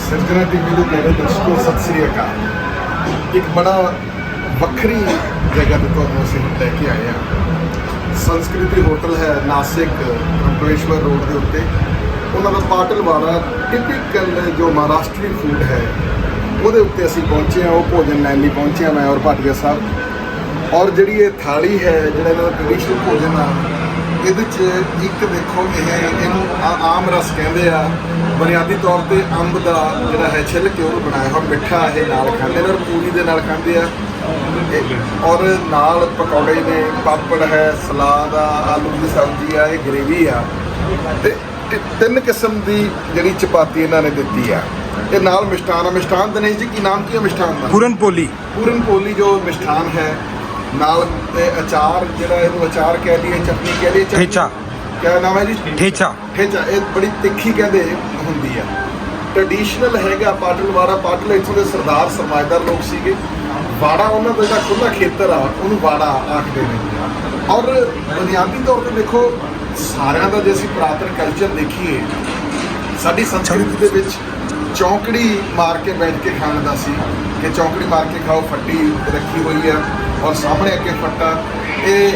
ਸਰਜਣਾ TV ਦੇ ਮੇਰੇ ਦਰਸ਼ਕੋ, ਸਤਿ ਸ੍ਰੀ ਅਕਾਲ। ਇੱਕ ਬੜਾ ਵੱਖਰੀ ਜਗ੍ਹਾ ਤੇ ਤੁਹਾਨੂੰ ਅਸੀਂ ਲੈ ਕੇ ਆਏ ਹਾਂ। ਸੰਸਕ੍ਰਿਤੀ ਹੋਟਲ ਹੈ ਨਾਸਿਕ ਅੰਕਲੇਸ਼ਵਰ ਰੋਡ ਦੇ ਉੱਤੇ। ਉਹਨਾਂ ਦਾ ਪਾਟਲ ਵਾਲਾ ਟਿਪੀਕਲ ਜੋ ਮਹਾਰਾਸ਼ਟਰੀ ਫੂਡ ਹੈ, ਉਹਦੇ ਉੱਤੇ ਅਸੀਂ ਪਹੁੰਚੇ ਹਾਂ। ਉਹ ਭੋਜਨ ਲੈਣ ਲਈ ਪਹੁੰਚੇ ਹਾਂ ਮੈਂ ਔਰ ਭਾਟੀਆ ਸਾਹਿਬ। ਔਰ ਜਿਹੜੀ ਇਹ ਥਾਲੀ ਹੈ, ਜਿਹੜਾ ਇਹਨਾਂ ਦਾ ਟ੍ਰੈਡੀਸ਼ਨਲ ਭੋਜਨ ਆ ਇਹਦੇ 'ਚ ਇੱਕ ਦੇਖੋ ਇਹ ਇਹਨੂੰ ਆ- ਆਮ ਰਸ ਕਹਿੰਦੇ ਆ। ਬੁਨਿਆਦੀ ਤੌਰ ਤੇ ਅੰਬ ਦਾ ਜਿਹੜਾ ਹੈ ਛਿੱਲ ਕੇ ਉਹਨੂੰ ਬਣਾਇਆ ਹੋਇਆ ਮਿੱਠਾ ਇਹ ਨਾਲ ਖਾਂਦੇ ਨੇ ਔਰ ਪੂਰੀ ਦੇ ਨਾਲ ਖਾਂਦੇ ਆ। ਇਹ- ਔਰ ਨਾਲ ਪਕੌੜੇ ਨੇ ਪਾਪੜ ਹੈ ਸਲਾਦ ਆ ਆਲੂ ਦੀ ਸਬਜ਼ੀ ਆ ਇਹ ਗ੍ਰੇਵੀ ਆ। ਤੇ ਤੇ ਤਿੰਨ ਕਿਸਮ ਦੀ ਜਿਹੜੀ ਚਪਾਤੀ ਇਹਨਾਂ ਨੇ ਦਿੱਤੀ ਆ। ਇਹ ਨਾਲ ਮਿਸ਼ਟਾਨ ਆ। ਮਿਸ਼ਟਾਨ ਦਿਨੇਸ਼ ਜੀ ਕੀ ਨਾਮ ਕੀ ਹੈ ਮਿਸ਼ਟਾਨ ਦਾ? ਪੂਰਨ ਪੋਲੀ। ਪੂਰਨ ਪੋਲੀ ਜੋ ਮਿਸ਼ਠਾਨ ਹੈ ਨਾਲ ਤੇ ਅਚਾਰ ਜਿਹੜਾ ਇਹਨੂੰ ਅਚਾਰ ਕਹਿ ਲਈਏ ਚਟਨੀ ਕਹਿ ਲਈਏ ਚਟਨੀ- ਠੇਚਾ। ਕਿਆ ਨਾਮ ਹੈ ਜੀ? ਠੇਚਾ। ਠੇਚਾ ਇਹ ਬੜੀ ਤਿੱਖੀ ਕਹਿੰਦੇ ਹੁੰਦੀ ਆ। ਟ੍ਰੈਡੀਸ਼ਨਲ ਹੈਗਾ ਪਾਟਲ ਵਾੜਾ ਪਾਟਲ ਇੱਥੋਂ ਦੇ ਸਰਦਾਰ ਸਰਮਾਇਦਾਰ ਲੋਕ ਸੀਗੇ। ਵਾੜਾ ਉਹਨਾਂ ਦਾ ਜਿਹੜਾ ਖੁੱਲਾ ਖੇਤਰ ਆ ਉਹਨੂੰ ਵਾੜਾ ਆਖਦੇ ਨੇ। ਔਰ ਬੁਨਿਆਦੀ ਤੌਰ ਤੇ ਦੇਖੋ ਸਾਰਿਆਂ ਦਾ ਜੇ ਅਸੀਂ ਪੁਰਾਤਨ ਕਲਚਰ ਦੇਖੀਏ ਸਾਡੀ ਸੰਸਕ੍ਰਿਤੀ ਦੇ ਵਿੱਚ ਚੌਂਕੜੀ ਮਾਰ ਕੇ ਬੈਠ ਕੇ ਖਾਣ ਦਾ ਸੀ ਕਿ ਚੌਂਕੜੀ ਮਾਰ ਕੇ ਖਾਓ ਫੱਟੀ ਰੱਖੀ ਹੋਈ ਆ। ਔਰ ਸਾਹਮਣੇ ਅੱਗੇ ਫੱਟਾ ਇਹ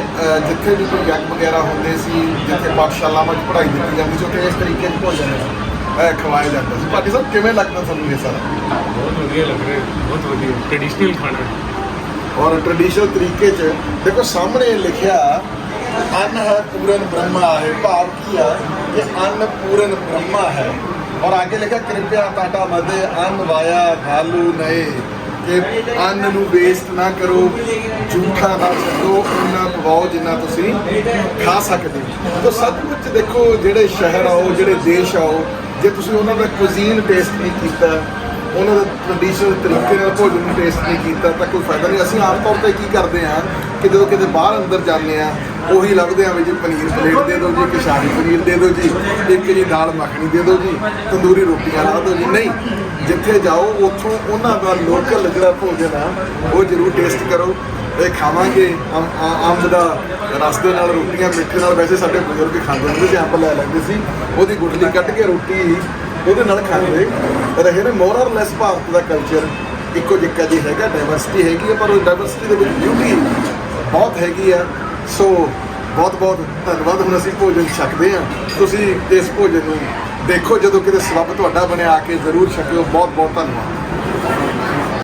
ਜਿੱਥੇ ਵੀ ਕੋਈ ਜੱਗ ਵਗੈਰਾ ਹੁੰਦੇ ਸੀ ਜਿੱਥੇ ਪਾਠਸ਼ਾਲਾਵਾਂ 'ਚ ਪੜ੍ਹਾਈ ਦਿੱਤੀ ਜਾਂਦੀ ਸੀ ਉੱਥੇ ਇਸ ਤਰੀਕੇ 'ਚ ਭੋਜਨ ਖਵਾਇਆ ਜਾਂਦਾ ਸੀ। ਭਾਟੀ ਸਾਹਿਬ ਕਿਵੇਂ ਲੱਗਦਾ ਤੁਹਾਨੂੰ ਇਹ ਸਾਰਾ? ਬਹੁਤ ਵਧੀਆ ਲੱਗ ਰਿਹਾ ਬਹੁਤ ਵਧੀਆ। ਟ੍ਰੈਡੀਸ਼ਨਲ ਖਾਣਾ। ਔਰ ਟ੍ਰੈਡੀਸ਼ਨਲ ਤਰੀਕੇ 'ਚ ਦੇਖੋ ਸਾਹਮਣੇ ਲਿਖਿਆ ਅੰਨ ਹੈ ਪੂਰਨ ਬ੍ਰਹਮਾ ਹੈ ਭਾਵ ਕੀ ਆ ਕਿ ਅੰਨ ਪੂਰਨ ਬ੍ਰਹਮਾ ਹੈ। ਔਰ ਆਗੇ ਲਿਖਿਆ ਕਿਰਪਿਆ ਟਾਟਾ ਮਦੇ ਅੰਨ ਵਾਇਆ ਘਾਲੂ ਨਏ। ਕਿ ਅੰਨ ਨੂੰ ਵੇਸਟ ਨਾ ਕਰੋ ਝੂਠਾ ਨਾ ਛੱਡੋ ਉਹਨਾਂ ਪਵਾਓ ਜਿੰਨਾ ਤੁਸੀਂ ਖਾ ਸਕਦੇ ਹੋ। ਤਾਂ ਸੱਚਮੁੱਚ ਦੇਖੋ, ਜਿਹੜੇ ਸ਼ਹਿਰ ਆਓ, ਜਿਹੜੇ ਦੇਸ਼ ਆਓ, ਜੇ ਤੁਸੀਂ ਉਹਨਾਂ ਦਾ ਕੁਜ਼ੀਨ ਟੇਸਟ ਨਹੀਂ ਕੀਤਾ ਉਹਨਾਂ ਦਾ ਟ੍ਰੈਡੀਸ਼ਨਲ ਤਰੀਕੇ ਨਾਲ ਭੋਜਨ ਨੂੰ ਟੇਸਟ ਨਹੀਂ ਕੀਤਾ, ਤਾਂ ਕੋਈ ਫਾਇਦਾ ਨਹੀਂ। ਅਸੀਂ ਆਮ ਤੌਰ ਤੇ ਕੀ ਕਰਦੇ ਆ ਕਿ ਜਦੋਂ ਕਿਤੇ ਬਾਹਰ ਅੰਦਰ ਜਾਂਦੇ ਆ ਉਹੀ ਲੱਭਦੇ ਆ ਵੀ ਜੀ ਪਨੀਰ ਪਲੇਟ ਦੇ ਦਿਓ ਜੀ ਕਿ ਪਨੀਰ ਦੇ ਦਿਓ ਜੀ, ਇੱਕ ਜੀ ਦਾਲ ਮੱਖਣੀ ਦੇ ਦਿਓ ਜੀ, ਤੰਦੂਰੀ ਰੋਟੀਆਂ ਲਾ ਦਿਓ ਜੀ। ਨਹੀਂ, ਜਿੱਥੇ ਜਾਓ, ਉੱਥੋਂ ਉਹਨਾਂ ਦਾ ਲੋਕਲ ਜਿਹੜਾ ਭੋਜਨ ਆ, ਉਹ ਜ਼ਰੂਰ ਟੇਸਟ ਕਰੋ। ਇਹ ਖਾਵਾਂਗੇ। ਅੰਬ ਅੰਬ ਦਾ ਰਸ ਦੇ ਨਾਲ ਰੋਟੀਆਂ, ਮਿੱਠੇ ਨਾਲ, ਵੈਸੇ ਸਾਡੇ ਬਜ਼ੁਰਗ ਖਾਂਦੇ ਹੁੰਦੇ ਸੀ ਅੰਬ ਲੈ ਲੈਂਦੇ ਸੀ। ਉਹਦੀ ਗੁਠਲੀ ਕੱਢ ਕੇ ਰੋਟੀ ਉਹਦੇ ਨਾਲ ਖਾਂਦੇ ਰਹੇ ਨੇ ਮੋਰ ਔਰ ਲੈਸ ਭਾਰਤ ਦਾ ਕਲਚਰ ਇੱਕੋ ਜਿੱਕਾ ਜੀ ਹੈਗਾ ਡਾਈਵਰਸਿਟੀ ਹੈਗੀ ਹੈ ਪਰ ਉਹ ਡਾਈਵਰਸਿਟੀ ਦੇ ਵਿੱਚ ਬਿਊਟੀ ਬਹੁਤ ਹੈਗੀ ਆ। ਸੋ ਬਹੁਤ ਬਹੁਤ ਧੰਨਵਾਦ। ਹੁਣ ਅਸੀਂ ਭੋਜਨ ਛਕਦੇ ਹਾਂ। ਤੁਸੀਂ ਇਸ ਭੋਜਨ ਨੂੰ ਦੇਖੋ, ਜਦੋਂ ਕਿਤੇ ਸਬੱਬ ਤੁਹਾਡਾ ਬਣਿਆ, ਆ ਕੇ ਜ਼ਰੂਰ ਛਕਿਓ। ਬਹੁਤ ਬਹੁਤ ਧੰਨਵਾਦ।